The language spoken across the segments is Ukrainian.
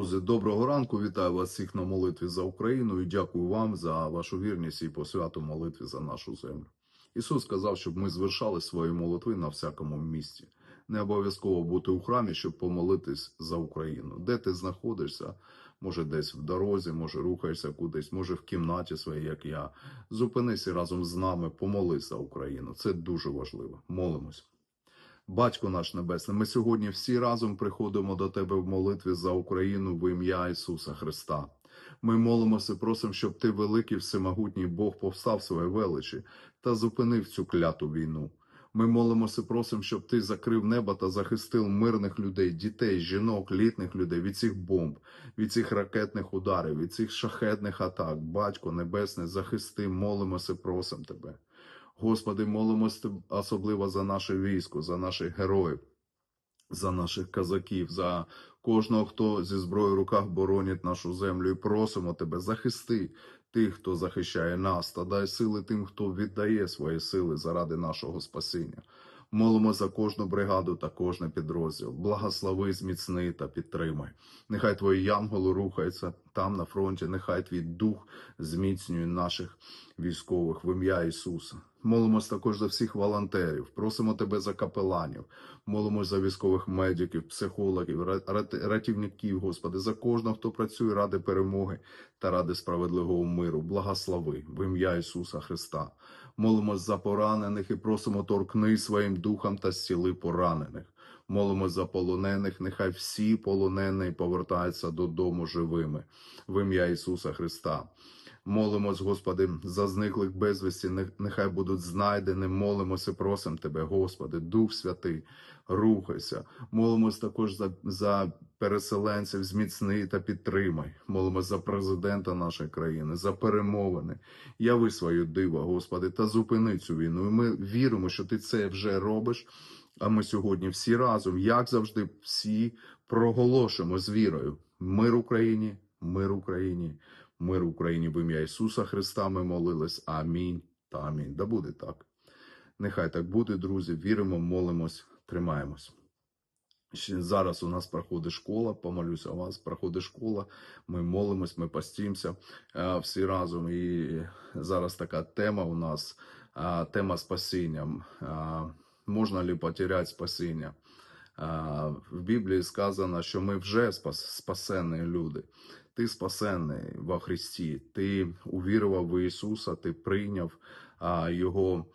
Друзі, доброго ранку. Вітаю вас всіх на молитві за Україну і дякую вам за вашу вірність і посвяту молитві за нашу землю. Ісус сказав, щоб ми звершали свої молитви на всякому місці. Не обов'язково бути у храмі, щоб помолитись за Україну. Де ти знаходишся? Може, десь в дорозі, може, рухаєшся кудись, може в кімнаті своїй, як я. Зупинись і разом з нами, помолись за Україну. Це дуже важливо. Молимось. Батько наш Небесний, ми сьогодні всі разом приходимо до Тебе в молитві за Україну в ім'я Ісуса Христа. Ми молимося, просимо, щоб Ти, великий всемогутній Бог, повстав своє величі та зупинив цю кляту війну. Ми молимося, просимо, щоб Ти закрив небо та захистив мирних людей, дітей, жінок, літних людей від цих бомб, від цих ракетних ударів, від цих шахетних атак. Батько Небесний, захисти, молимося, просимо Тебе. Господи, молимось особливо за наше військо, за наших героїв, за наших казаків, за кожного, хто зі зброєю в руках боронить нашу землю, і просимо Тебе, захисти тих, хто захищає нас, та дай сили тим, хто віддає свої сили заради нашого спасіння. Молимо за кожну бригаду та кожний підрозділ. Благослови, зміцни та підтримай. Нехай твої янголи рухаються там на фронті, нехай твій дух зміцнює наших військових в ім'я Ісуса. Молимось також за всіх волонтерів, просимо тебе за капеланів, молимось за військових медиків, психологів, рятівників, Господи, за кожного, хто працює ради перемоги та ради справедливого миру. Благослови в ім'я Ісуса Христа. Молимось за поранених і просимо торкни своїм духом та зціли поранених. Молимось за полонених, нехай всі полонені повертаються додому живими в ім'я Ісуса Христа. Молимось, Господи, за зниклих безвісті, нех- нехай будуть знайдені. Молимося, просимо Тебе, Господи, Дух Святий, рухайся. Молимось також за, за переселенців, зміцни та підтримай. Молимось за президента нашої країни, за перемовини. Яви свою диво, Господи, та зупини цю війну. І ми віримо, що Ти це вже робиш. А ми сьогодні всі разом, як завжди, всі проголошуємо з вірою. Мир Україні, мир Україні, мир Україні в ім'я Ісуса Христа. Ми молились. Амінь та амінь. Да буде так. Нехай так буде, друзі. Віримо, молимось, тримаємось. Зараз у нас проходить школа, помолюся у вас, проходить школа, ми молимось, ми постімося е, всі разом. І зараз така тема у нас, е, тема спасіння. Можна ли потеряти спасіння? В Біблії сказано, що ми вже спасені люди. Ти спасений во Христі, ти увірував в Ісуса, ти прийняв Його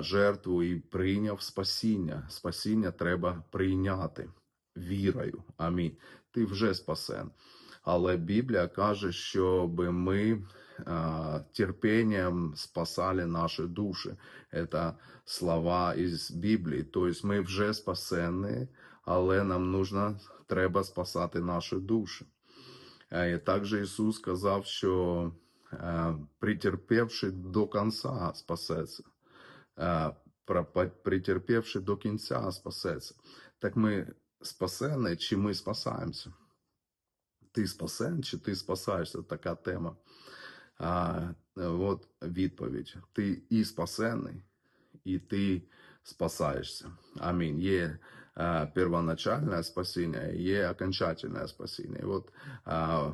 жертву і прийняв спасіння. Спасіння треба прийняти вірою. Амінь. Ти вже спасен. Але Біблія каже, щоб ми терпением спасали наші душі. Это слова із Біблії. Тобто ми вже спасені, але нам нужно, треба спасати наші душі. І також Ісус сказав, що е, притерпівши до кінця спасеться. По- Притерпівши до кінця спасеться. Так ми спасені, чи ми спасаємося? Ти спасен, чи ти спасаєшся? Така тема. А, от відповідь. Ти і спасений, і ти спасаєшся. Амінь. Є а, первоначальне спасіння, є окончательне спасіння. І от а,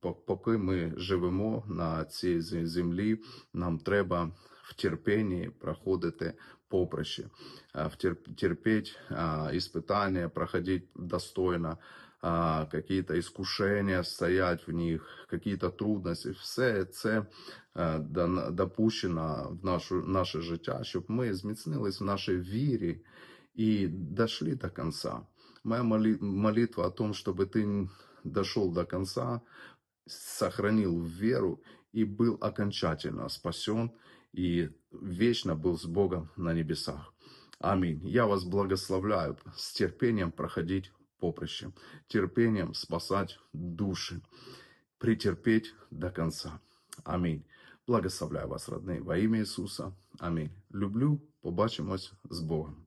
по- поки ми живемо на цій землі, нам треба в терпінні проходити поприще, а, втерп- терпеть а, іспитання, проходити достойно а, какие-то искушения, стоять в них, какие-то трудності. Все це е, дан- допущено в нашу, наше життя, щоб ми зміцнились в нашій вірі і дошли до конца. Моя моли- молитва о том, чтобы ты дошел до конца, сохранил веру и был окончательно спасен и вечно был с Богом на небесах. Аминь. Я вас благословляю с терпением проходить поприще, терпением спасать души, претерпеть до конца. Амінь. Благословляю вас, родні, во ім'я Ісуса. Амінь. Люблю, побачимось з Богом.